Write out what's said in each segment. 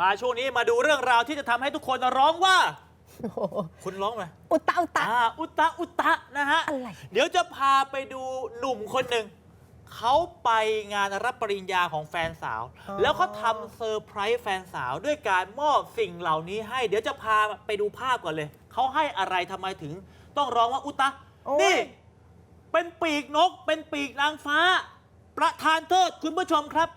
มาช่วงนี้มาดูเรื่องราวที่จะทำให้ทุกคนร้องว่า โอ้โหคุณร้องไหมอุตตะอุตตะ อ่าอุตะอุตะนะฮะ อะไร เดี๋ยวจะพาไปดูหนุ่มคนหนึ่ง เขาไปงานรับปริญญาของแฟนสาว อ๋อ แล้วเขาทำเซอร์ไพรส์แฟนสาวด้วยการมอบสิ่งเหล่านี้ให้ เดี๋ยวจะพาไปดูภาพก่อนเลย เขาให้อะไรทำไมถึง ต้องร้องว่าอุตะโอ้ย นี่ เป็นปีกนก เป็นปีกนางฟ้า ประธานโทษคุณผู้ชมครับ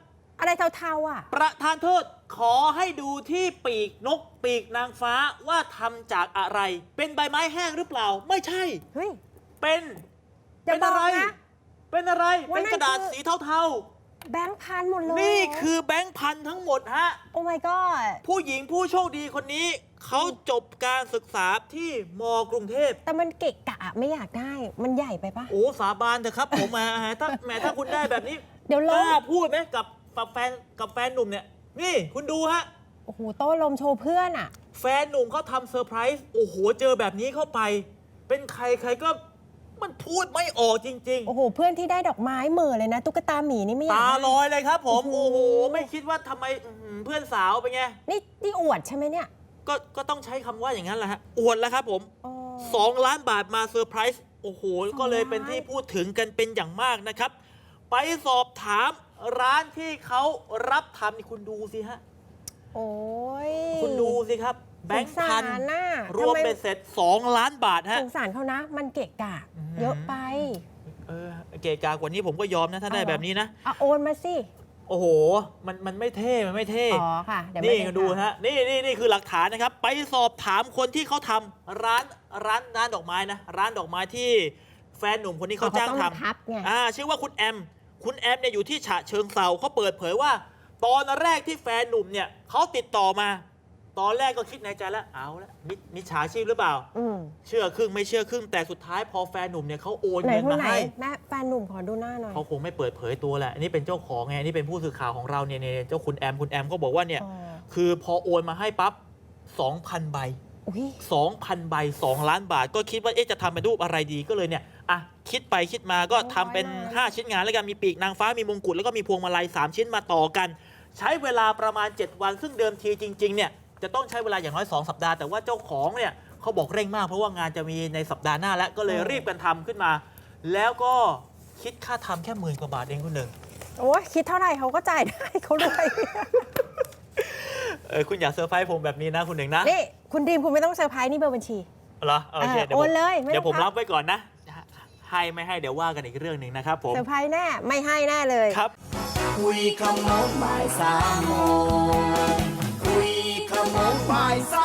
อะไรเทาๆอะ ประธานโทษขอให้ดูที่ปีกนกปีกนางฟ้าว่าทำจากอะไร เป็นใบไม้แห้งหรือเปล่า ไม่ใช่ เฮ้ย เป็นอย่าเป็นอะไรบอกนะ เป็นอะไร ว่าเป็นนั่นกระดาษคือ สีเทาแบงค์พันหมดเลยๆ นี่คือแบงค์พันทั้งหมดฮะ โอ้ my god ผู้หญิงผู้โชคดีคนนี้ เขาจบการศึกษาที่มกรุงเทพ แต่มันเกะกะไม่อยากได้ มันใหญ่ไปปะ โอ้สาบานเถอะครับผมแหมถ้าแหมถ้าคุณได้แบบนี้เดี๋ยวกล้ล้ามพูดไหมกับ กับแฟนกับแฟนหนุ่มเนี่ย นี่คุณดูฮะ โอ้โหโต้ลมโชว์เพื่อนอะแฟนหนุ่มเขาทำเซอร์ไพรส์โอ้โห เจอแบบนี้เข้าไป เป็นใครใครก็มันพูดไม่ออกจริง โอ้โห เพื่อนที่ได้ดอกไม้เหม่อเลยนะ ตุ๊กตาหมีนี่ไม่อๆ ยากตาได้ลอยเลยครับผม โอ้โอ้โหโห ไม่คิดว่าทำไมอื้อหือเพื่อนสาวเป็นไง นี่นี่อวดใช่ไหมเนี่ยก็ก็ต้องใช้คำว่าอย่างนั้นแหละฮะอวดแล้วครับผม อ๋อ 2 ล้านบาทมาเซอร์ไพรส์โอ้โห ก็เลยเป็นที่พูดถึงกันเป็นอย่างมากนะครับ ไปสอบถาม ร้านที่เขารับทำนี่คุณดูสิฮะ โอ้ยคุณดูสิครับ แบงค์สงพัสานรน่ะรวมทำไเป็นเสร็จ 2 ล้านบาทฮะ สงสารเขานะ มันเกะกะ อืม เยอะไป เออเกะกากว่านี้ผมก็ยอมนะ ถ้าได้เอาเหรอ แบบนี้นะ เอาโอนมาสิ โอ้โห มันมันไม่เท่ มันไม่เท่ อ๋อค่ะ เดี๋ยวนี่ไม่ไดูฮะ นี่นี่นี่คือหลักฐานนะครับ ไปสอบถามคนที่เขาทำร้านร้านร้านดอกไม้นะ ร้านดอกไม้ที่แฟนหนุ่มคนนี้เขาจ้างต้องทำ ทับไง อ่าชื่อว่าคุณแอม คุณแอมเนี่ยอยู่ที่ฉะเชิงเซาเขาเปิดเผยว่า ตอนแรกที่แฟนหนุ่มเนี่ยเขาติดต่อมา ตอนแรกก็คิดในใจแล้วเอาละมิมิจฉาชีพหรือเปล่า อืมเชื่อครึ่งไม่เชื่อครึ่งแต่สุดท้ายพอแฟนหนุ่มเนี่ยเขาโอนไหนเงินคนมาไหนให้แม่แฟนหนุ่มขอดูหน้าหน่อยเขาคงไม่เปิดเผยตัวแหละอันนี้เป็นเจ้าของไงอันนี่เป็นผู้สื่อข่าวของเราเนี่ยเนี่ยเจ้าคุณแอมคุณแอมก็บอกว่าเนี่ย อ๋อคือพอโอนมาให้ปั๊บ2,000 ใบอุ้ย 2,000 ใบ 2 ล้านบาท ก็คิดว่าเอ๊ะจะทำเป็นรูปอะไรดีก็เลยเนี่ยอะคิดไปคิดมาก็ทำเป็น 5 ชิ้นงานแล้วกันมีปีกนางฟ้ามีมงกุฎแล้วก็มีพวงมาลัย3 ชิ้นมาต่อกัน ใช้เวลาประมาณ 7 วัน ซึ่งเดิมทีจริงๆเนี่ยจะต้องใช้เวลาอย่างน้อย 2 สัปดาห์แต่ว่าเจ้าของเนี่ยเขาบอกเร่งมากเพราะว่างานจะมีในสัปดาห์หน้าแล้วก็เลยรีบกันทำขึ้นมา แล้วก็คิดค่าทำแค่หมื่นกว่าบาทเองคุณหนึ่งโอ้ยคิดเท่าไหร่เขาก็จ่ายได้เขารวยเออคุณอย่าเซอร์ไพรส์ผมแบบนี้นะคุณหนึ่งนะนี่ คุณดีมคุณไม่ต้องเซอร์ไพรส์นี่เบอร์บัญชีเหรอโอเคอ่าเดี๋ยวผมโอนเลยไม่ต้องเดี๋ยวผมพักรับไว้ก่อนนะ ให้ไม่ให้เดี๋ยวว่ากันอีกเรื่องหนึ่งนะครับผมเซอร์ไพรส์แน่ไม่ให้แน่เลย ครับ คุยขโมงบ่ายสามโมงคุยขโมงบ่ายส